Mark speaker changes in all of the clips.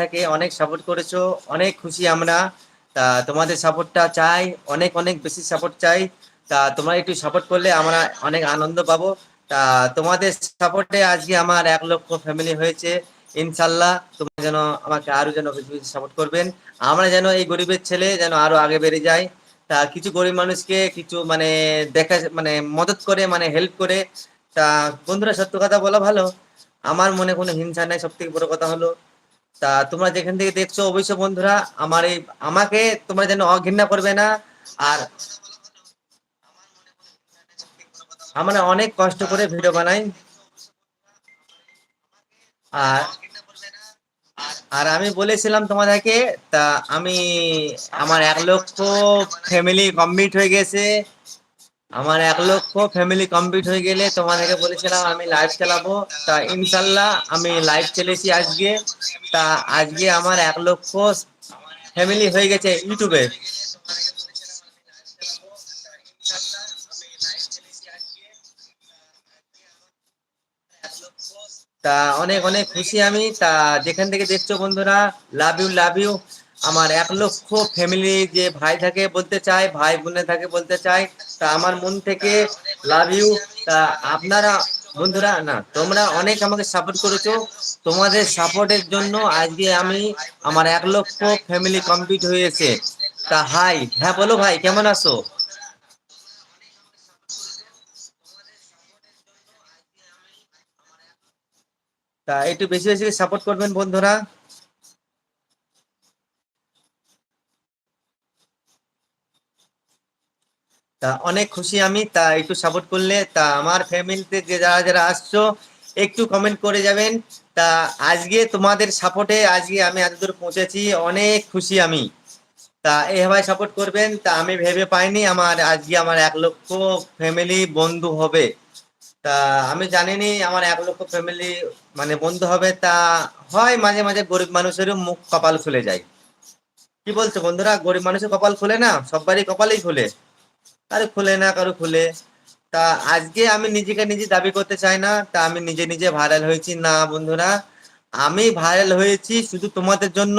Speaker 1: থেকে অনেক সাপোর্ট করেছ, অনেক খুশি আমরা। তা তোমাদের সাপোর্টটা চাই, অনেক অনেক বেশি সাপোর্ট চাই। তা তোমরা একটু সাপোর্ট করলে আমরা অনেক আনন্দ পাবো। তা তোমাদের সাপোর্টে আজকে আমার এক লক্ষ ফ্যামিলি হয়েছে। ইনশাল্লাহ তোমরা যেন আমাকে আরও যেন সাপোর্ট করবেন। আমরা যেন এই গরিবের ছেলে যেন আরও আগে বেড়ে যাই। তা কিছু গরিব মানুষকে কিছু মানে দেখা মানে মদত করে মানে হেল্প করে। তা বন্ধুরা, সত্য কথা বলা ভালো। আমার মনে কোনো হিংসা নাই সব থেকে বড় কথা হলো তা তোমরা যেখান থেকে দেখছ, অবশ্যই বন্ধুরা, আমার এই, আমাকে তোমরা যেন অঘৃণা করবে না। আর আমরা অনেক কষ্ট করে ভিডিও বানাই। আর আর আমি বলেছিলাম তোমাদেরকে, তা আমি, আমার এক লক্ষ ফ্যামিলি কমপ্লিট হয়ে গেছে। আমার এক লক্ষ ফ্যামিলি কমপ্লিট হয়ে গেলে তোমাদেরকে বলেছিলাম আমি লাইভ চালাবো। তা ইনশাল্লাহ আমি লাইভ চলেছি আজকে। তা আজকে আমার এক লক্ষ ফ্যামিলি হয়ে গেছে ইউটিউবে তা অনেক অনেক খুশি আমি। তা যেখান থেকে দেখছ বন্ধুরা লাভ ইউ লাভ ইউ আমার এক লক্ষ ফ্যামিলি যে ভাই থাকে বলতে চাই ভাই বোনে থাকে বলতে চাই তা আমার মন থেকে লাভ ইউ তা আপনারা বন্ধুরা, না, তোমরা অনেক আমাকে সাপোর্ট করেছ। তোমাদের সাপোর্টের জন্য আজকে আমি আমার এক লক্ষ ফ্যামিলি কমপ্লিট হয়েছে। তা হাই হ্যাঁ বলো ভাই, কেমন আছো? তা একটু বেশি বেশি সাপোর্ট করবেন বন্ধুরা। তা অনেক খুশি আমি, তা একটু সাপোর্ট করলে, তা আমার ফ্যামিলিতে যে যারা যারা আসছো, একটু কমেন্ট করে যাবেন। তা আজকে তোমাদের সাপোর্টে আজকে আমি এতদূর পৌঁছেছি, অনেক খুশি আমি। তা এভাবে সাপোর্ট করবেন, তা আমি ভেবে পাইনি, আমার আজকে আমার এক লক্ষ ফ্যামিলি বন্ধু হবে। তা আমি জানিনি আমার এক লক্ষ ফ্যামিলি মানে বন্ধু হবে, তা হয় মাঝে মাঝে গরিব মানুষেরও মুখ কপাল খুলে যায়। কি বলছো বন্ধুরা, গরিব মানুষের কপাল খুলে না? সবারই কপালেই খুলে। কারও খুলে না, কারও খুলে। তা আজকে আমি নিজেকে নিজে দাবি করতে চাই না, তা আমি নিজে নিজে ভাইরাল হয়েছি। না বন্ধুরা, আমি ভাইরাল হয়েছি শুধু তোমাদের জন্য।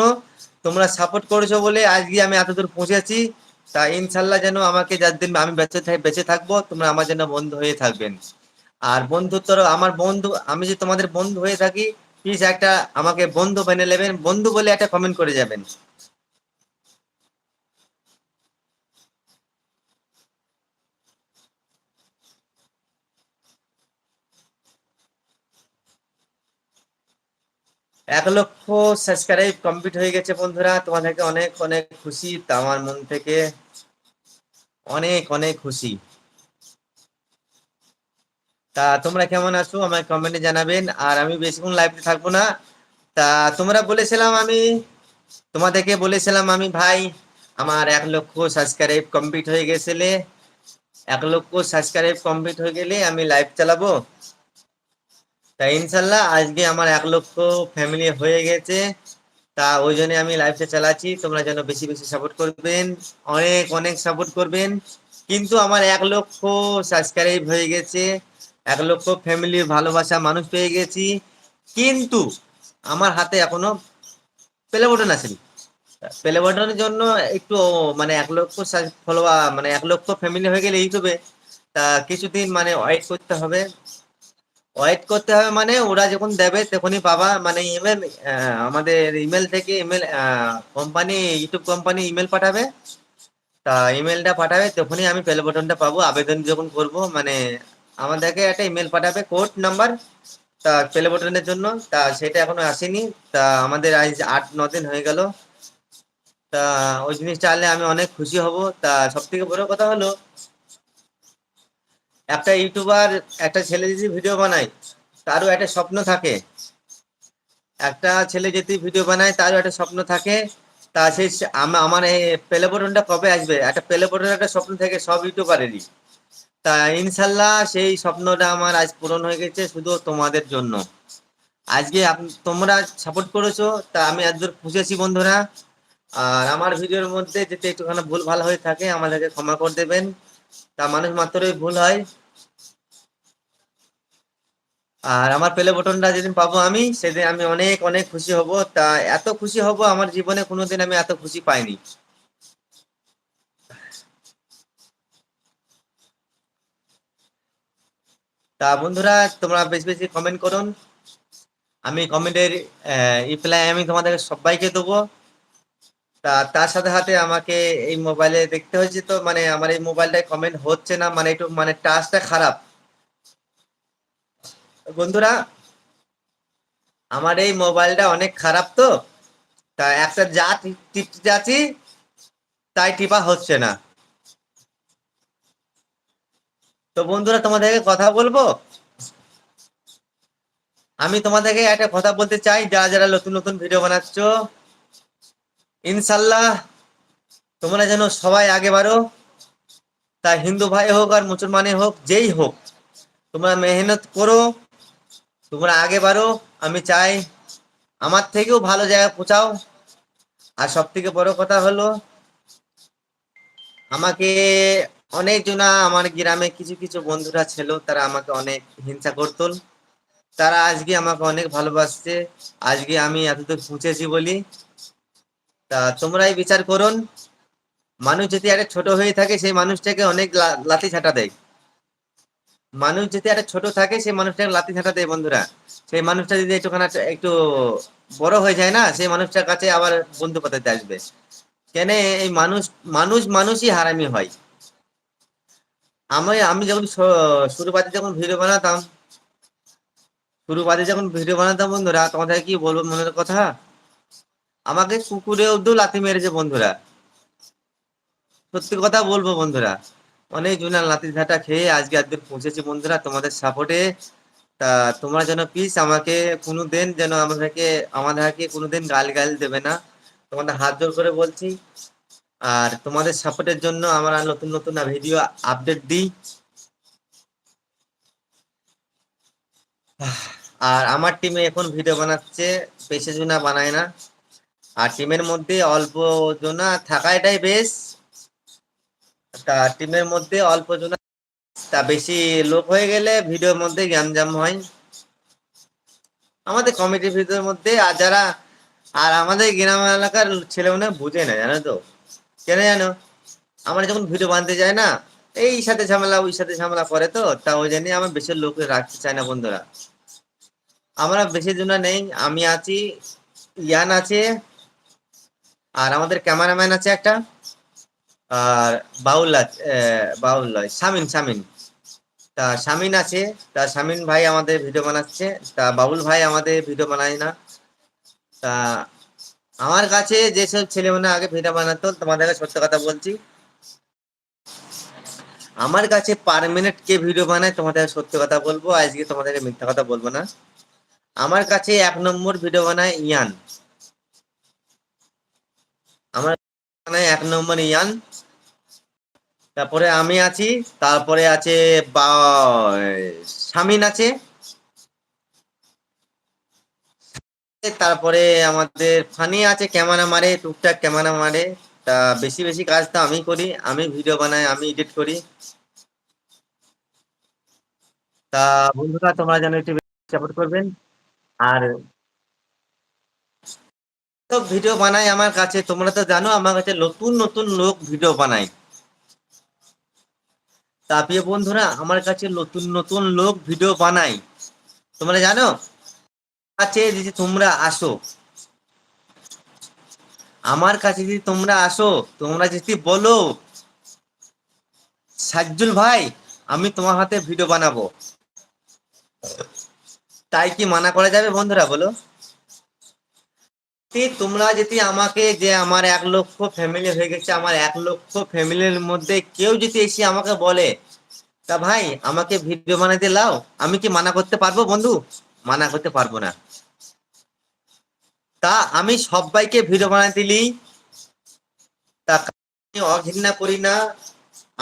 Speaker 1: তোমরা সাপোর্ট করেছ বলে আজকে আমি এতদূর পৌঁছেছি। তা ইনশাল্লাহ যেন আমাকে যার দিন আমি বেঁচে বেঁচে থাকব, তোমরা আমার জন্য বন্ধু হয়ে থাকবেন। আর বন্ধুত্বর, আমার বন্ধু, আমি যে তোমাদের বন্ধু হয়ে থাকি প্লিজ একটা আমাকে বন্ধু বেনে নেবেন। বন্ধু বলে একটা কমেন্ট করে যাবেন। এক লক্ষ সাবস্ক্রাইব কমপ্লিট হয়ে গেছে বন্ধুরা। তোমাদেরকে অনেক অনেক খুশি। আমার মন থেকে অনেক অনেক খুশি। তা তোমরা কেমন আছো? আমায় কমেন্টে জানাবেন। আর আমি বেশিক্ষণ লাইভে থাকব না। তা তোমরা বলেছিলাম আমি, তোমাদেরকে বলেছিলাম আমি, ভাই, আমার এক লক্ষ সাবস্ক্রাইব কমপ্লিট হয়ে গেছিলে এক লক্ষ সাবস্ক্রাইব কমপ্লিট হয়ে গেলে আমি লাইভ চালাবো। তা ইনশাল্লাহ আজকে আমার এক লক্ষ ফ্যামিলি হয়ে গেছে। তা ওই জন্য আমি লাইফটা চালাচ্ছি। তোমরা যেন বেশি বেশি সাপোর্ট করবেন। অনেক অনেক সাপোর্ট করবেন। কিন্তু আমার এক লক্ষ সাবস্ক্রাইব হয়ে গেছে। এক লক্ষ ফ্যামিলি ভালোবাসা মানুষ পেয়ে গেছি। কিন্তু আমার হাতে এখনও প্লে বটন আসেনি। প্লে বটনের জন্য একটু মানে এক লক্ষ ফলোয়া মানে এক লক্ষ ফ্যামিলি হয়ে গেলে ইউটিউবে তা কিছুদিন মানে ওয়েট করতে হবে। ওয়েট করতে হবে মানে ওরা যখন দেবে তখনই পাবা মানে ইমেল আমাদের ইমেল থেকে email company YouTube company email পাঠাবে। তা ইমেলটা পাঠাবে, তখনই আমি পেল বটনটা পাবো। আবেদন যখন করব মানে আমাদেরকে একটা ইমেল পাঠাবে কোড নাম্বার তা প্লে বটনের জন্য। তা সেটা এখনও আসেনি। তা আমাদের আজ আট, ন দিন হয়ে গেল। তা ওই জিনিসটা আনলে আমি অনেক খুশি হব। তা সব থেকে বড় কথা হলো একটা ইউটিউবার একটা ছেলে যদি ভিডিও বানায়, তারও একটা স্বপ্ন থাকে। একটা ছেলে যদি ভিডিও বানায়, তারও একটা স্বপ্ন থাকে। তা সেই আমার প্লে বটনটা কবে আসবে? একটা প্লে বটনের একটা স্বপ্ন থাকে, সব ইউটিউবারেরই তা ইনশাল্লাহ সেই স্বপ্নটা আমার আজ পূরণ হয়ে গেছে শুধু তোমাদের জন্য। আজকে তোমরা সাপোর্ট করেছ, তা আমি একদম খুশি বন্ধুরা। আর আমার ভিডিওর মধ্যে যেতে একটুখানি ভুল ভালো হয়ে থাকে, আমাদেরকে ক্ষমা করে দেবেন। তা মানুষ মাত্রই ভুল হয়। আর আমার প্লে বটনটা যেদিন পাবো আমি, সেদিন আমি অনেক অনেক খুশি হব। তা এত খুশি হব আমার জীবনে কোনোদিন আমি এত খুশি পাইনি। তা বন্ধুরা, তোমরা বেশি বেশি কমেন্ট করুন। আমি কমেন্টের রিপ্লাই আমি তোমাদের সবাইকে দেবো। তা তার সাথে সাথে আমাকে এই মোবাইলে দেখতে হয়েছে তো মানে আমার এই মোবাইলটায় কমেন্ট হচ্ছে না মানে একটু মানে টাচটা খারাপ। বন্ধুরা, আমার এই মোবাইলটা অনেক খারাপ তো, তা একটা যা টিপতে যাচ্ছি, তাই টিপা হচ্ছে না। তো বন্ধুরা, তোমাদেরকে কথা বলব? আমি তোমাদেরকে একটা কথা বলতে চাই, যারা যারা নতুন নতুন ভিডিও বানাচ্ছ ইনশাল্লাহ তোমরা যেন সবাই আগে বাড়ো, তা হিন্দু ভাই হোক আর মুসলমানে হোক, যেই হোক, তোমরা মেহনত করো তোমরা আগে বাড়ো, আমি চাই আমার থেকেও ভালো জায়গায় পৌঁছাও। আর সব থেকে বড় কথা হলো, আমাকে অনেক জনা আমার গ্রামে কিছু কিছু বন্ধুরা ছিল, তারা আমাকে অনেক হিংসা করত। তারা আজকে আমাকে অনেক ভালোবাসছে। আজকে আমি এতদূর পৌঁছেছি বলি। তা তোমরাই বিচার করুন। মানুষ যদি একটা ছোট হয়ে থাকে, সেই মানুষটাকে অনেক লাথি ছাটা দেয়। মানুষ যদি একটা ছোট থাকে, সেই মানুষটাকে লাথি ছাটা দেয় বন্ধুরা। সেই মানুষটা যদি একটুখানি, একটু বড় হয়ে যায় না, সেই মানুষটার কাছে আবার বন্ধু পাতাতে আসবে। কেন এই মানুষ মানুষ মানুষই হারামি হয়। আমি আমি যখন শ- শুরুবাতে যখন ভিডিও বানাতাম শুরুবাতে যখন ভিডিও বানাতাম বন্ধুরা তোমাদের কি বলব মনের কথা? আমাকে কুকুরে অব্দিও লাথি মেরেছে বন্ধুরা। সত্যি কথা বলব বন্ধুরা। অনেক জুনার লাথি ঝাঁটা খেয়ে আজকে আজকে পৌঁছেছি বন্ধুরা তোমাদের সাপোর্টে তা তোমরা যেন প্লিজ আমাকে কোনো দিন যেন আমাদেরকে আমাদেরকে কোনো দিন গাল গাল দেবে না। তোমাদের হাত জোর করে বলছি। আর তোমাদের সাপোর্টের জন্য আমরা নতুন নতুন ভিডিও আপডেট দিই। আর আমার টিমে এখন ভিডিও বানাচ্ছে, বেশি জনা বানায় না। আর টিমের মধ্যে অল্প জনা থাকাটাই বেশ তা টিমের মধ্যে অল্প জনা তা বেশি লোক হয়ে গেলে ভিডিওর মধ্যে গ্যামজাম হয়। আমাদের কমিটির ভিডিওর মধ্যে আর যারা আর আমাদের গ্রাম এলাকার ছেলে মনে বুঝে না, জানো তো? কেন জানো? আমরা যখন ভিডিও বানতে যাই না, এই সাথে ঝামেলা, ওই সাথে ঝামেলা করে তো, তা ওই জন্য আমার বেশি লোক রাখতে চায় না বন্ধুরা। আমরা বেশি জনা নেই, আমি আছি, ইয়ান আছে, আর আমাদের ক্যামেরাম্যান আছে একটা। আর বাউল বাউল নয় শামিন শামিন তা শামিন আছে, তা শামিন ভাই আমাদের ভিডিও বানাচ্ছে, তা বাবুল ভাই আমাদের ভিডিও বানায় না। তা আমার কাছে যেসব ছেলে মানে আগে ভিডিও বানাতো তোমাদেরকে সত্য কথা বলছি। আমার কাছে পার মিনিট কে ভিডিও বানায়, তোমাদের সত্য কথা বলব, আজকে তোমাদেরকে মিথ্যা কথা বলব না। আমার কাছে এক নম্বর ভিডিও বানায় ইয়ান। আমার বানায় এক নম্বর ইয়ান। তারপরে আমি আছি, তারপরে আছে বা, শামিন আছে। তারপরে আমাদের ফানি আছে, ক্যামেরা মারে, টুকটাক ক্যামেরা মারে। তা বেশি বেশি কাজ তো আমি করি, আমি ভিডিও বানাই, আমি এডিট করি। তা বন্ধুরা, তোমরা যেন একটু সাপোর্ট করবেন। আর ভিডিও বানাই আমার কাছে, তোমরা তো জানো আমার কাছে নতুন নতুন লোক ভিডিও বানায়। তা প্রিয় বন্ধুরা, আমার কাছে নতুন নতুন লোক ভিডিও বানায় তোমরা জানো? কাছে যদি তোমরা আসো, আমার কাছে যদি তোমরা আসো, তোমরা যদি বলো, সাজ্জুল ভাই, আমি তোমার হাতে ভিডিও বানাবো। তাই কি মানা করা যাবে বন্ধুরা, বলো? তোমরা যদি আমাকে যে আমার এক লক্ষ ফ্যামিলি হয়ে গেছে, আমার এক লক্ষ ফ্যামিলির মধ্যে কেউ যদি এসে আমাকে বলে, তা ভাই, আমাকে ভিডিও বানাতে লাও, আমি কি মানা করতে পারব বন্ধু? মানা করতে পারব না। তা আমি সবাইকে ভিডিও বানাতে দিলি, তা অঘৃণা করি না।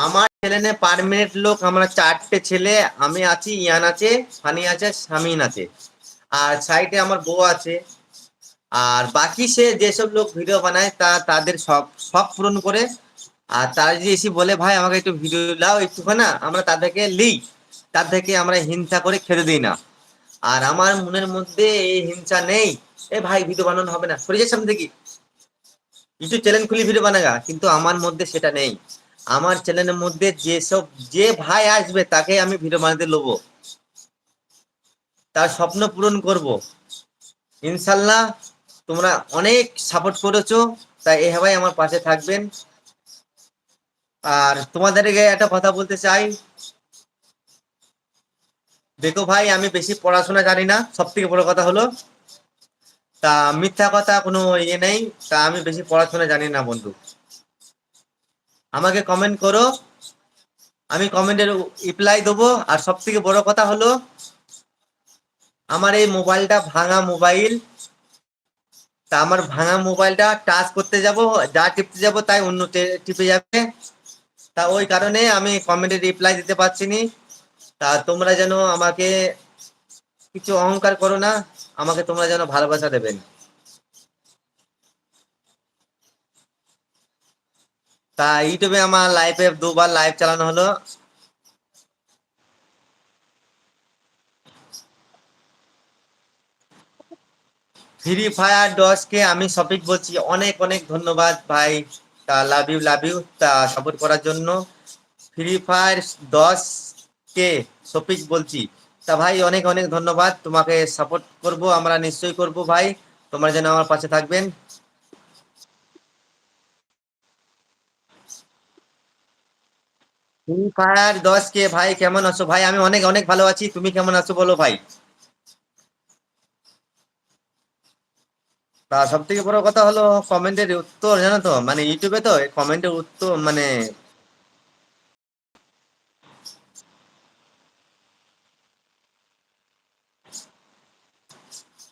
Speaker 1: আমার ছেলে নে পার মিনিট লোক, আমরা চারটে ছেলে, আমি আছি, ইয়ান আছে, ফানি আছে, শামিন আছে। আর সাইডে আমার বউ আছে। আর বাকি সে যেসব লোক ভিডিও বানায়, তা তাদের সব সব পূরণ করে, আর তারা যদি এসে বলে, ভাই, আমাকে একটু ভিডিও দাও একটুখানা, আমরা তাদেরকে লিই, তাদেরকে আমরা হিংসা করে খেতে দিই না। আর আমার মনের মধ্যে এই হিংসা নেই, এ ভাই ভিডিও বানানো হবে না, সরে সামনে দেখি ইউটিউব চ্যানেল খুলি ভিডিও বানাগা, কিন্তু আমার মধ্যে সেটা নেই। আমার চ্যানেলের মধ্যে যেসব, যে ভাই আসবে, তাকে আমি ভিডিও বানাতে লোবো। তার স্বপ্ন পূরণ করব। ইনশাল্লাহ তোমরা অনেক সাপোর্ট করেছ, তাই এ ভাই আমার পাশে থাকবেন। আর তোমাদেরকে একটা কথা বলতে চাই। দেখো ভাই, আমি বেশি পড়াশোনা জানি না সব থেকে বড় কথা হলো, তা মিথ্যা কথা কোনো ইয়ে নেই, তা আমি বেশি পড়াশোনা জানি না বন্ধু। আমাকে কমেন্ট করো, আমি কমেন্টের রিপ্লাই দেবো। আর সব থেকে বড় কথা হলো, আমার এই মোবাইলটা ভাঙা মোবাইল তা আমার ভাঙা মোবাইলটা টাচ করতে যাব, যা টিপতে যাব তাই অন্য টিপে যাবে। তা ওই কারণে আমি কমেন্টে রিপ্লাই দিতে পারছি নি। তা তোমরা যেন আমাকে কিছু অহংকার করো না, আমাকে তোমরা যেন ভালোবাসা দেবেন। তা ইউটিউবে আমার লাইভে দুবার লাইভ চালানো হলো। ফ্রি ফায়ার ডসকে আমি সঠিক বলছি। অনেক অনেক ধন্যবাদ ভাই। তা লাভ ইউ লাভ ইউ তা সাপোর্ট করার জন্য। ফ্রি ফায়ার দশ কে সফিক বলছি। তা ভাই, অনেক অনেক ধন্যবাদ। তোমাকে সাপোর্ট করব, আমরা নিশ্চয়ই করব ভাই। তোমরা যেন আমার পাশে থাকবেন। ফ্রি ফায়ার দশ কে ভাই, কেমন আছো? ভাই, আমি অনেক অনেক ভালো আছি। তুমি কেমন আছো বলো ভাই? তা সব থেকে বড় কথা হলো কমেন্টের উত্তর, জানো তো? মানে ইউটিউবে তো কমেন্টের উত্তর মানে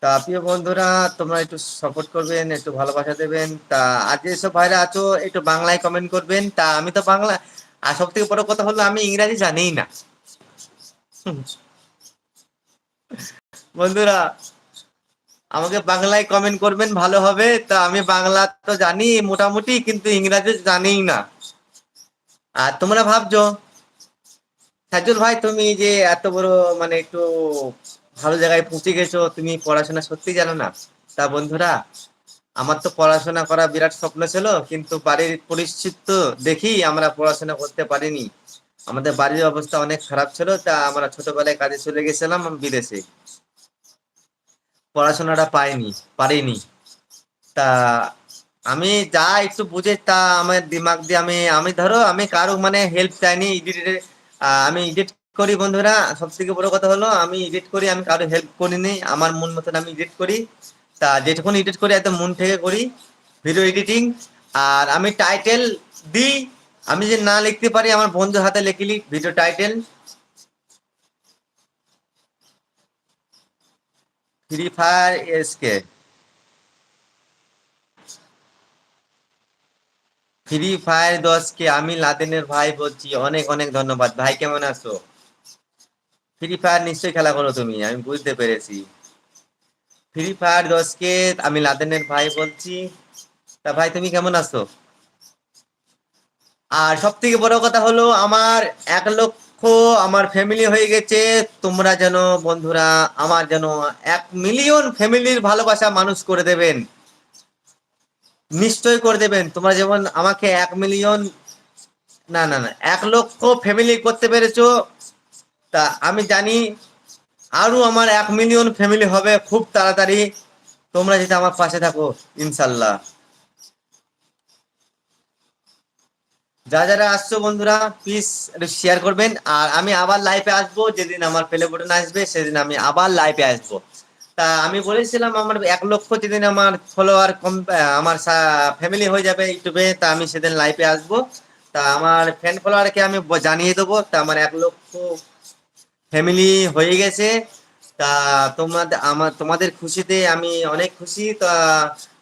Speaker 1: তা প্রিয় বন্ধুরা, তোমরা একটু সাপোর্ট করবেন, একটু ভালোবাসা দেবেন। তা আজ যেসব ভাইরা আছো, একটু বাংলায় কমেন্ট করবেন। তা আমি তো বাংলা, আর সব থেকে বড় কথা হলো আমি ইংরাজি জানিই না। বন্ধুরা আমাকে বাংলায় কমেন্ট করবেন, ভালো হবে। তা আমি বাংলা তো জানি মোটামুটি, কিন্তু ইংরাজি জানিই না। আর তোমরা ভাবছ সাজুল ভাই, তুমি যে এত বড় মানে একটু ভালো জায়গায় পৌঁছে গেছো, তুমি পড়াশোনা সত্যি জানো না? তা বন্ধুরা, আমার তো পড়াশোনা করা বিরাট স্বপ্ন ছিল, কিন্তু বাড়ির পরিস্থিতি দেখি আমরা পড়াশোনা করতে পারিনি। আমাদের বাড়ির অবস্থা অনেক খারাপ ছিল, তা আমরা ছোটবেলায় কাজে চলে গেছিলাম বিদেশে। পড়াশোনাটা পাইনি, পারিনি। তা আমি যা একটু বুঝে, তা আমার দিমাগ দিয়ে আমি আমি ধরো, আমি কারও মানে হেল্প চাইনি এডিটের আমি এডিট করি বন্ধুরা। সব থেকে বড় কথা হলো, আমি এডিট করি, আমি কারও হেল্প করিনি। আমার মন মতন আমি এডিট করি। তা যেটুকুন এডিট করি একদম মন থেকে করি। ভিডিও এডিটিং আর আমি টাইটেল দিই। আমি যে না লিখতে পারি, আমার বন্ধুর হাতে লিখলি video title free fire SK free fire দশকে আমি লাদেনের ভাই বলছি। অনেক অনেক ধন্যবাদ। ভাই, কেমন আছো? ফ্রি ফায়ার নিশ্চয়ই খেলা করো তুমি, আমি বুঝতে পেরেছি। ফ্রি ফায়ার দশকে আমি লাদেনের ভাই বলছি। তা ভাই, তুমি কেমন আছো? আর সব থেকে বড় কথা হলো, আমার এক লক্ষ আমার ফ্যামিলি হয়ে গেছে। তোমরা যেন, বন্ধুরা, আমার যেন এক মিলিয়ন ফ্যামিলির ভালোবাসা মানুষ করে দেবেন। নিশ্চয় করে দেবেন। তোমরা যেমন আমাকে এক মিলিয়ন না না না, এক লক্ষ ফ্যামিলি করতে পেরেছ, তা আমি জানি আরও আমার এক মিলিয়ন ফ্যামিলি হবে খুব তাড়াতাড়ি। তোমরা যদি আমার পাশে থাকো, ইনশাল্লাহ। যা যারা আসছো বন্ধুরা প্লিজ শেয়ার করবেন। আর আমি আবার লাইভে আসব, যেদিন আমার প্লে বটন আসবে, সেদিন আমি আবার লাইভে আসব। তা আমি বলেছিলাম, আমার এক লক্ষ যেদিন আমার ফলোয়ার কম আমার ফ্যামিলি হয়ে যাবে ইউটিউবে, তা আমি সেদিন লাইভে আসব। তা আমার ফ্যান ফলোয়ারকে আমি জানিয়ে দেবো, তা আমার এক লক্ষ ফ্যামিলি হয়ে গেছে। তা তোমাদের আমার, তোমাদের খুশিতে আমি অনেক খুশি। তা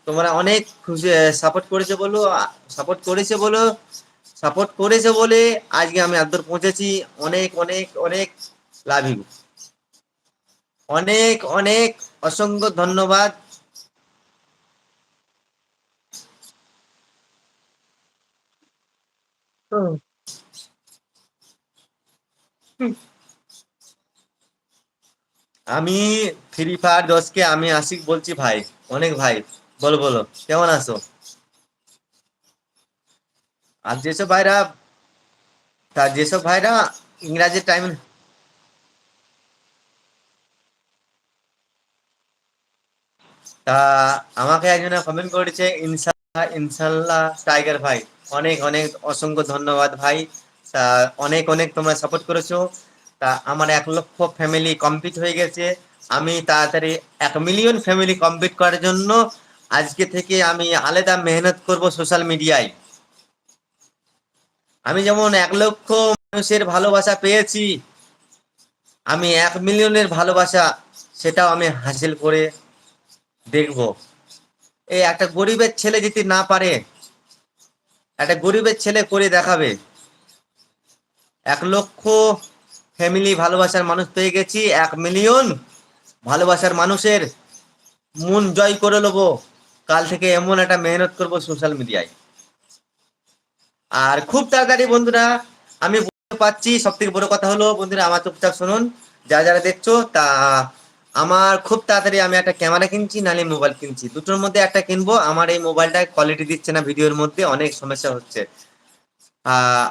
Speaker 1: তোমরা অনেক খুশি সাপোর্ট করেছ বলো সাপোর্ট করেছে বলো। সাপোর্ট করেছে বলে আজকে আমি আদর পৌঁছেছি। অনেক অনেক অনেক লাভ ইউ। অনেক অনেক অসংখ্য ধন্যবাদ। আমি ফ্রি ফায়ার দশকে আমি আশিক বলছি ভাই অনেক ভাই। বলো বলো কেমন আছো? আর যেসব ভাইরা, তা যেসব ভাইরা ইংরাজি টাইম তা আমাকে একজনে কমেন্ট করেছে, ইনশাল্লাহ ইনশাল্লাহ টাইগার ভাই। অনেক অনেক অসংখ্য ধন্যবাদ ভাই। তা অনেক অনেক তোমরা সাপোর্ট করেছ। তা আমার এক লক্ষ ফ্যামিলি কমপ্লিট হয়ে গেছে। আমি তাড়াতাড়ি এক মিলিয়ন ফ্যামিলি কমপ্লিট করার জন্য আজকে থেকে আমি আলাদা মেহনত করব সোশ্যাল মিডিয়ায় আমি যেমন এক লক্ষ মানুষের ভালোবাসা পেয়েছি, আমি এক মিলিয়নের ভালোবাসা সেটাও আমি হাসিল করে দেখব। এই একটা গরিবের ছেলে যদি না পারে, একটা গরিবের ছেলে করে দেখাবে। এক লক্ষ ফ্যামিলি ভালোবাসার মানুষ পেয়ে গেছি, এক মিলিয়ন ভালোবাসার মানুষের মন জয় করে নেব। কাল থেকে এমন একটা মেহনত করব সোশ্যাল মিডিয়ায় আর খুব তাড়াতাড়ি বন্ধুরা, আমি বুঝতে পারছি সব থেকে বড় কথা হলো, বন্ধুরা, আমার চুপচাপ শুনুন যারা যারা দেখছ, তা আমার খুব তাড়াতাড়ি আমি একটা ক্যামেরা কিনছি নালে মোবাইল কিনছি। দুটোর মধ্যে একটা কিনবো, আমার এই মোবাইলটা কোয়ালিটি দিচ্ছে না ভিডিওর মধ্যে, অনেক সমস্যা হচ্ছে।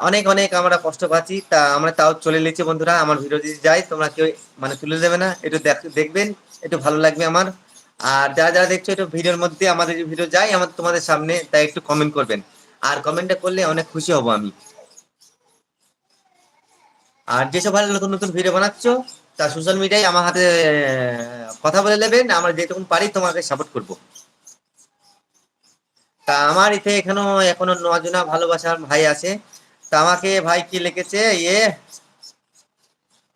Speaker 1: অনেক অনেক আমরা কষ্ট পাচ্ছি, তা আমরা তাও চলে নিচ্ছি, বন্ধুরা, আমার ভিডিও যদি যাই তোমরা কেউ মানে তুলে দেবে না, একটু দেখবেন, একটু ভালো লাগবে আমার। আর যারা যারা দেখছ, একটু ভিডিওর মধ্যে আমাদের ভিডিও যাই আমার তোমাদের সামনে, তাই একটু কমেন্ট করবেন। আর কমেন্টটা করলে অনেক খুশি হব আমি। আর যেসব ভালো নতুন নতুন ভিডিও বানাচ্ছ তা সোশ্যাল মিডিয়ায় আমার হাতে কথা বলে নেবেন, আমরা যেটুকু পারি তোমাকে সাপোর্ট করব। তা আমার ইতে এখানে, এখনও নজনা ভালোবাসার ভাই আছে। তা আমাকে ভাই কি লিখেছে? ইয়ে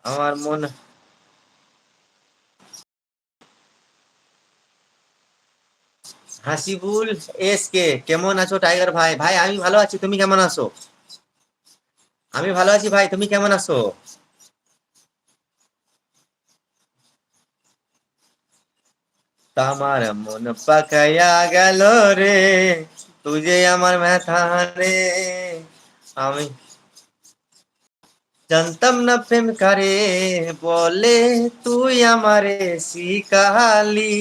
Speaker 1: আমার মন হাসিবুল এস কে কেমন আছো টাইগার ভাই? ভাই, আমি ভালো আছি, তুমি কেমন আছো? আমি ভালো আছি ভাই, তুমি কেমন আছো? তামার মন পাকাইয়া গেল রে, তুই আমার ব্যথা রে। আমি জানতাম না প্রেম কারে বলে তুই আমারে শিকালি।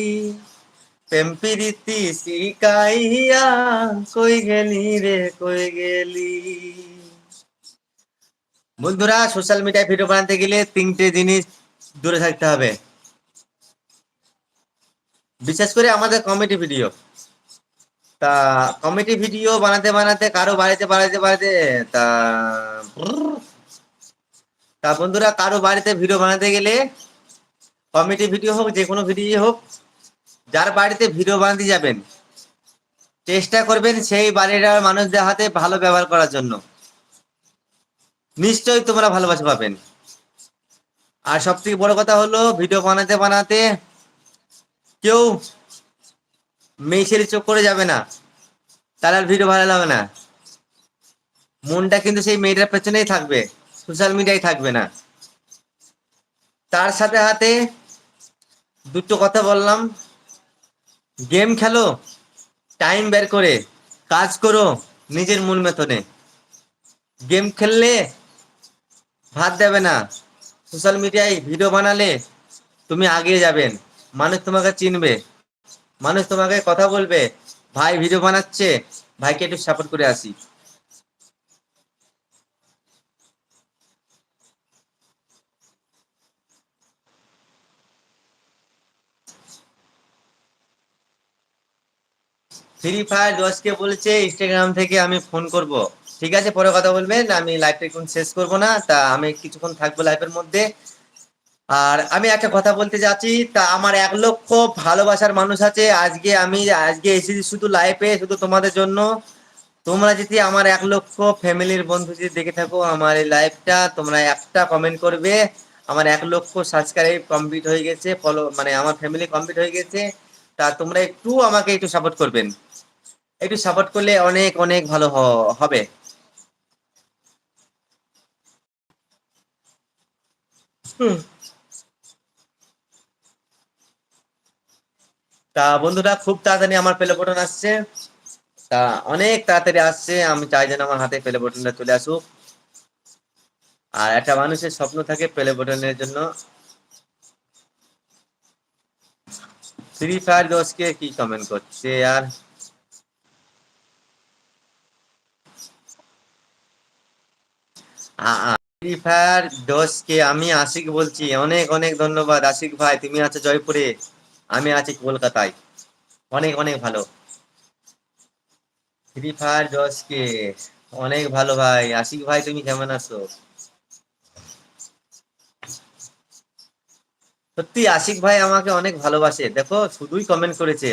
Speaker 1: প্রেম প্রীতি শিকাইয়া কই গেলি রে, কই গেলি? বন্ধুরা সোশ্যাল মিডিয়ায় ভিডিও বানাতে গেলে তিনটে জিনিস দূরে থাকতে হবে। বিশেষ করে আমাদের কমেডি ভিডিও তা কমেডি ভিডিও বানাতে বানাতে কারও বাড়িতে, বাড়াতে বাড়াতে, তা তা বন্ধুরা, কারও বাড়িতে ভিডিও বানাতে গেলে কমেডি ভিডিও হোক যে কোনো ভিডিও হোক যার বাড়িতে ভিডিও বানাতে যাবেন, চেষ্টা করবেন সেই বাড়ির মানুষদের হাতে ভালো ব্যবহার করার জন্য। নিশ্চয়ই তোমরা ভালোবাসা পাবেন। আর সব থেকে বড় কথা হলো, ভিডিও বানাতে বানাতে কেউ মেয়ে চোখ করে যাবে না। তার আর ভিডিও ভালো লাগবে না। মনটা কিন্তু সেই মেয়েটার পেছনেই থাকবে, সোশ্যাল মিডিয়ায় থাকবে না। তার সাথে হাতে দুটো কথা বললাম। গেম খেলো টাইম বের করে, কাজ করো নিজের মূল মেথনে গেম খেললে ভাত দেবে না। সোশ্যাল মিডিয়ায় ভিডিও বানালে তুমি আগিয়ে যাবেন মানুষ তোমাকে চিনবে। মানুষ তোমাকে কথা বলবে। ভাই ভিডিও বানাচ্ছে, ভাইকে একটু সাপোর্ট করে আসি। ফ্রি ফায়ার দশকে বলেছে ইনস্টাগ্রাম থেকে আমি ফোন করব। ঠিক আছে, পরে কথা বলবেন আমি লাইভটা এখন শেষ করব না, তা আমি কিছুক্ষণ থাকব লাইভের মধ্যে। আর আমি একটা কথা বলতে যাচ্ছি, তা আমার এক লক্ষ ভালোবাসার মানুষ আছে, আজকে আমি, আজকে এসেছি শুধু লাইভে শুধু তোমাদের জন্য। তোমরা যদি আমার এক লক্ষ ফ্যামিলির বন্ধু যদি দেখে থাকো, আমার এই লাইভটা তোমরা একটা কমেন্ট করবে, আমার এক লক্ষ সাবস্ক্রাইব কমপ্লিট হয়ে গেছে ফলো মানে আমার ফ্যামিলি কমপ্লিট হয়ে গেছে, তা তোমরা একটু আমাকে একটু সাপোর্ট করবেন। একটু সাপোর্ট করলে অনেক অনেক ভালো হবে। তা বন্ধুরা, খুব তাড়াতাড়ি আমার পেলে বটন আসছে। তা অনেক তাড়াতাড়ি আসছে, আমি চাই যেন আমার হাতে পেলে বটনটা চলে আসুক। আর একটা মানুষের স্বপ্ন থাকে পেলে বটনের জন্য। ফ্রি ফায়ার দোষকে কি কমেন্ট করছে? আর ফ্রি ফায়ার আমি আশিক বলছি, অনেক অনেক ধন্যবাদ আশিক ভাই, তুমি আছো জয়পুরে, আমি আছি কলকাতায়, অনেক অনেক ভালো। ফ্রি ফায়ার দোষকে অনেক ভালো ভাই, আশিক ভাই তুমি কেমন আছো? সত্যি আশিক ভাই আমাকে অনেক ভালোবাসে, দেখো শুধুই কমেন্ট করেছে।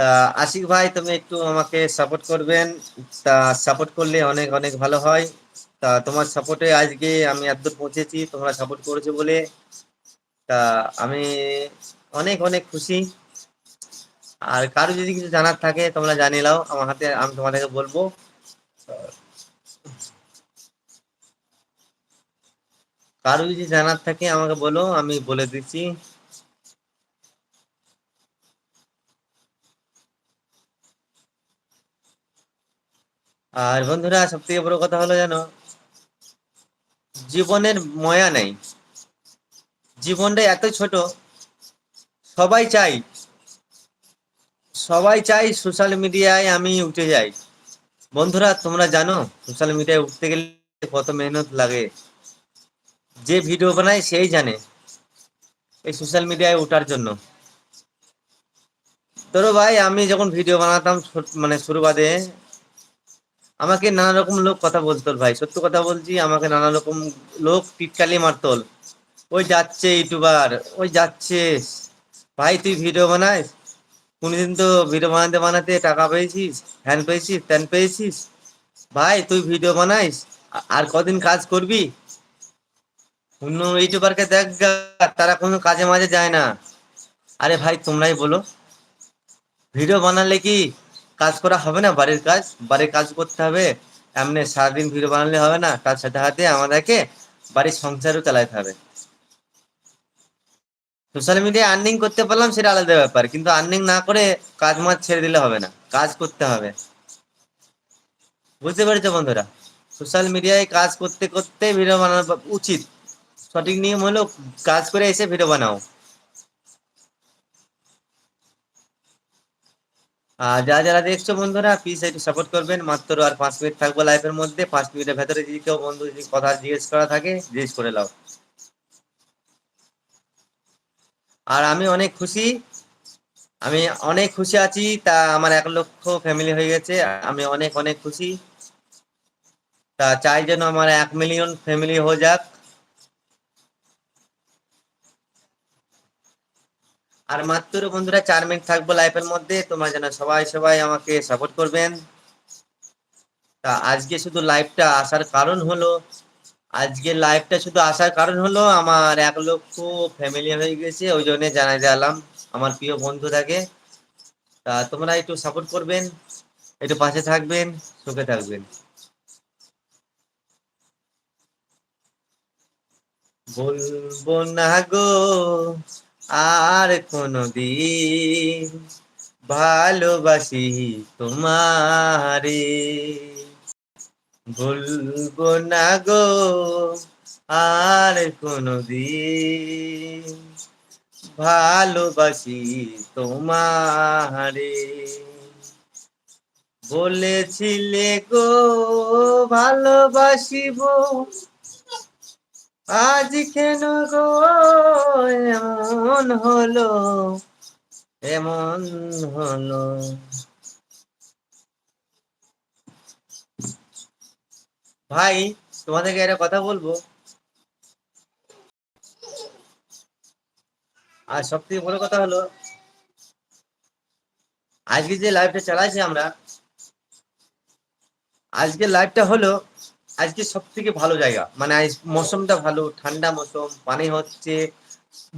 Speaker 1: তা আশিক ভাই, তুমি একটু আমাকে সাপোর্ট করবেন। তা সাপোর্ট করলে অনেক অনেক ভালো হয়। তা তোমার সাপোর্টে আজকে আমি এতদূর পৌঁছেছি, তোমরা সাপোর্ট করেছ বলে। তা আমি অনেক অনেক খুশি। আর কারও যদি কিছু জানার থাকে, তোমরা জানিয়ে নাও। আমার হাতে, আমি তোমাদেরকে বলব। কারও যদি জানার থাকে, আমাকে বলো, আমি বলে দিচ্ছি। আর বন্ধুরা সব থেকে বড় কথা হলো জানো, জীবনের ময়া নেই। জীবনটা এত ছোট, সবাই চাই সবাই চাই সোশ্যাল মিডিয়ায় আমি উঠে যাই। বন্ধুরা, তোমরা জানো সোশ্যাল মিডিয়ায় উঠতে গেলে কত মেহনত লাগে। যে ভিডিও বানায় সেই জানে, এই সোশ্যাল মিডিয়ায় ওঠার জন্য। ধরো ভাই, আমি যখন ভিডিও বানাতাম মানে শুরু বাদে আমাকে নানা রকম লোক কথা বলতো ভাই। সত্য কথা বলছি, আমাকে নানা রকম লোক টিটকালি মারতল ওই যাচ্ছে ইউটিউবার, ওই যাচ্ছে। ভাই, তুই ভিডিও বানাস? কোনদিন তো ভিডিও বানাতে বানাতে টাকা পেয়েছিস ফ্যান পেয়েছিস ত্যান পেয়েছিস? ভাই, তুই ভিডিও বানাইস আর কদিন কাজ করবি? অন্য ইউটিউবারকে দেখ তারা কোনো কাজে মাঝে যায় না। আরে ভাই, তোমরাই বলো। ভিডিও বানালে কি কাজ করা হবে না, বাড়ির কাজ বাড়ির কাজ করতে হবে। এমনি সারাদিন ভিডিও বানালে হবে না, তার সাথে সাথে আমাদেরকে বাড়ির সংসারও চালাতে হবে। সোশ্যাল মিডিয়ায় আর্নিং করতে পারলাম সেটা আলাদা ব্যাপার, কিন্তু আর্নিং না করে কাজ মাছ ছেড়ে দিলে হবে না, কাজ করতে হবে। বুঝতে পেরেছ বন্ধুরা? সোশ্যাল মিডিয়ায় কাজ করতে করতে ভিডিও বানানো উচিত। সঠিক নিয়ম হলো কাজ করে এসে ভিডিও বানাও। আর যারা যারা দেখছ বন্ধুরা প্লিজ একটু সাপোর্ট করবেন। মাত্র আর পাঁচ মিনিট থাকব লাইফের মধ্যে। পাঁচ মিনিটের ভেতরে যদি কেউ বন্ধু যদি কথা জিজ্ঞেস করা থাকে, জিজ্ঞেস করে নাও। আর আমি অনেক খুশি। আমি অনেক খুশি আছি। তা আমার এক লক্ষ ফ্যামিলি হয়ে গেছে। আমি অনেক অনেক খুশি। তা চাই যেন আমার এক মিলিয়ন ফ্যামিলি হয়ে যাক। আর মাত্র বন্ধুরা চার মিনিট থাকব লাইফের মধ্যে, তোমরা যেন সবাই সবাই আমাকে সাপোর্ট করবেন। তা আজকে শুধু লাইভটা আসার কারণ হলো, আজকে লাইভটা শুধু আসার কারণ হলো আমার এক লক্ষ ফ্যামিলি হয়ে গেছে, ওই জন্য জানাই দিলাম আমার প্রিয় বন্ধুটাকে। তা তোমরা একটু সাপোর্ট করবেন, একটু পাশে থাকবেন, সুখে থাকবেন। বলব না গো আর কোনদিন ভালোবাসি তোমারে। বলব না গো আর কোনদিন ভালোবাসি তোমারে। বলেছিলে গো ভালোবাসিব আজ কেন গো এমন হলো? এমন হলো। ভাই, তোমাদেরকে একটা কথা বলব? আর সব থেকে বড় কথা হলো, আজকে যে লাইভটা চালাইছি আমরা, আজকে লাইভটা হলো আজকে সব থেকে ভালো জায়গা। মানে আজ মৌসুমটা ভালো, ঠান্ডা মৌসুম, পানি হচ্ছে,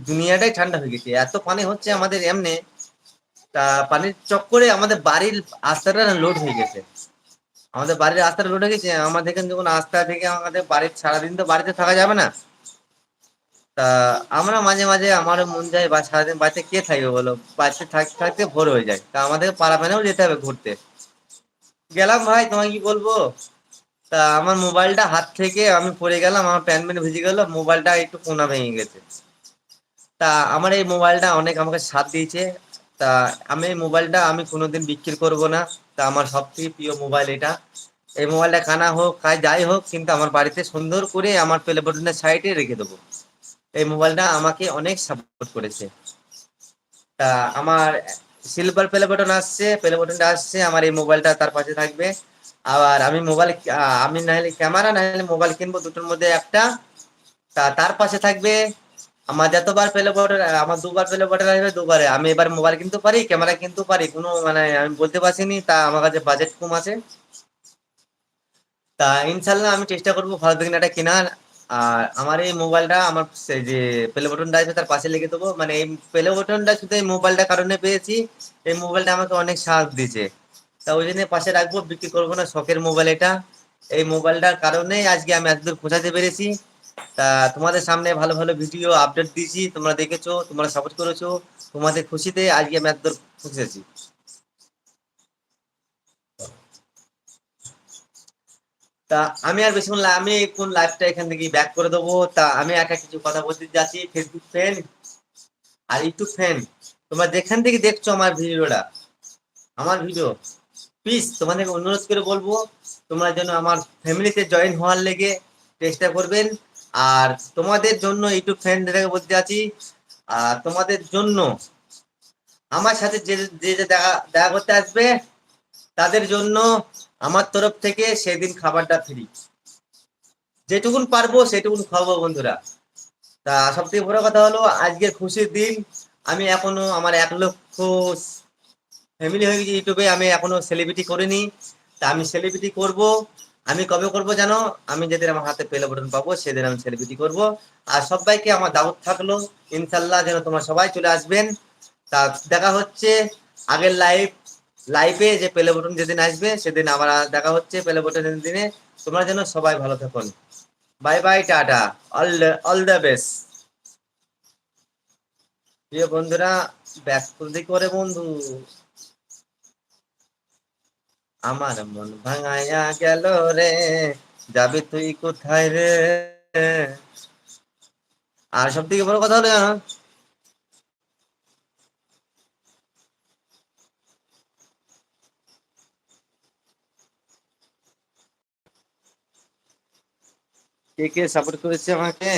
Speaker 1: দুনিয়াটাই ঠান্ডা হয়ে গেছে। এত পানি হচ্ছে আমাদের এমনি, তা পানির চক্করে আমাদের বাড়ির আস্তাটা লোড হয়ে গেছে। আমাদের বাড়ির আস্তাটা লোড হয়ে গেছে, আমাদের এখানে যখন আস্তা থেকে আমাদের বাড়ির সারাদিন তো বাড়িতে থাকা যাবে না। তা আমরা মাঝে মাঝে আমার মন যায়, বা সারাদিন বাড়িতে কে থাকবে বলো? বাড়িতে থাকতে থাকতে ভোর হয়ে যায়। তা আমাদের পাড়া যেতে হবে ঘুরতে। গেলাম ভাই তোমাকে কি বলব? তা আমার মোবাইলটা হাত থেকে আমি পড়ে গেলাম, আমার প্যান্ট প্যান্ট ভিজে গেল, মোবাইলটা একটু কোনা ভেঙে গেছে। তা আমার এই মোবাইলটা অনেক আমাকে সাথ দিয়েছে। তা আমি এই মোবাইলটা আমি কোনোদিন বিক্রি করব না। তা আমার সবথেকে প্রিয় মোবাইল এটা। এই মোবাইলটা কানা হোক, কাজ যাই হোক, কিন্তু আমার বাড়িতে সুন্দর করে আমার প্লে বটনের সাইডে রেখে দেবো। এই মোবাইলটা আমাকে অনেক সাপোর্ট করেছে। তা আমার সিলভার প্লে বটন আসছে, প্লে বটনটা আসছে, আমার এই মোবাইলটা তার পাশে থাকবে। আবার আমি মোবাইল আমি নাহলে ক্যামেরা নাহলে মোবাইল কিনবো দুটোর মধ্যে একটা। তা তার পাশে থাকবে আমার যতবার পেলে বটন আমার দুবার পেলে বটে আসবে দুবারে। আমি এবার মোবাইল কিনতে পারি ক্যামেরা কিনতে পারি, কোনো মানে আমি বলতে পারছিনি, তা আমার কাছে বাজেট কম আছে। তা ইনশাল্লাহ আমি চেষ্টা করব ভালো দিন একটা কেনার। আর আমার এই মোবাইলটা আমার যে প্লে বটনটা আছে তার পাশে লিখে দেবো। মানে এই প্লে বটনটা শুধু এই মোবাইলটা কারণে পেয়েছি, এই মোবাইলটা আমাকে অনেক সাহায্য দিয়েছে। তা ওই জন্য পাশে রাখব, বিক্রি করব না, শখের মোবাইল এটা। এই মোবাইলটার কারণেই আজকে আমি এতদূর পৌঁছাতে পেরেছি। তা তোমাদের সামনে ভালো ভালো ভিডিও আপডেট দিয়েছি, তোমরা দেখেছ, তোমরা সাপোর্ট করেছ, তোমাদের খুশিতে আজকে আমি এতদূর পৌঁছেছি। তা আমি আর লা- আমি কোন লাইভটা এখান থেকে ব্যাক করে দেবো। তা আমি একা কিছু কথা বলতে যাচ্ছি ফেসবুক ফ্যান আর ইউটিউব ফ্যান তোমরা যেখান থেকে দেখছ আমার ভিডিওটা আমার ভিডিও প্লিজ তোমাদেরকে অনুরোধ করে বলব, তোমরা যেন আমার ফ্যামিলিতে জয়েন হওয়ার লেগে চেষ্টা করবেন। আর তোমাদের জন্য ইউটিউব ফ্রেন্ডদেরকে বলতে আছি, আর তোমাদের জন্য আমার সাথে যে যে যে দেখা দেখা করতে আসবে, তাদের জন্য আমার তরফ থেকে সেদিন খাবারটা ফ্রি যেটুকুন পারব সেটুকুন খাওয়াবো বন্ধুরা। তা সব থেকে বড় কথা হলো, আজকের খুশির দিন, আমি এখনও আমার এক লক্ষ ফ্যামিলি হয়ে গেছে ইউটিউবে, আমি এখনও সেলিব্রিটি করিনি। তা আমি সেলিব্রিটি করব। আমি কবে করব জানো? আমি যেদিন আমার হাতে পেলে বটন পাবো, সেদিন আমি সেলিব্রিটি করব। আর সবাইকে আমার দাওয়াত থাকল, ইনশাল্লাহ যেন তোমরা সবাই চলে আসবেন। তা দেখা হচ্ছে আগের লাইভ লাইভে যে পেলে বটন যেদিন আসবে, সেদিন আমার দেখা হচ্ছে পেলে বটনের দিনে। তোমরা যেন সবাই ভালো থাকুন। Bye bye tata. All all the best প্রিয় বন্ধুরা ব্যস্ত করে বন্ধু। আমার মন ভাঙাইয়া গেল রে। যাবি তুই কোথায় রে? আর সব থেকে বড় কথা হলো জানো? কে কে সাপোর্ট করেছে আমাকে?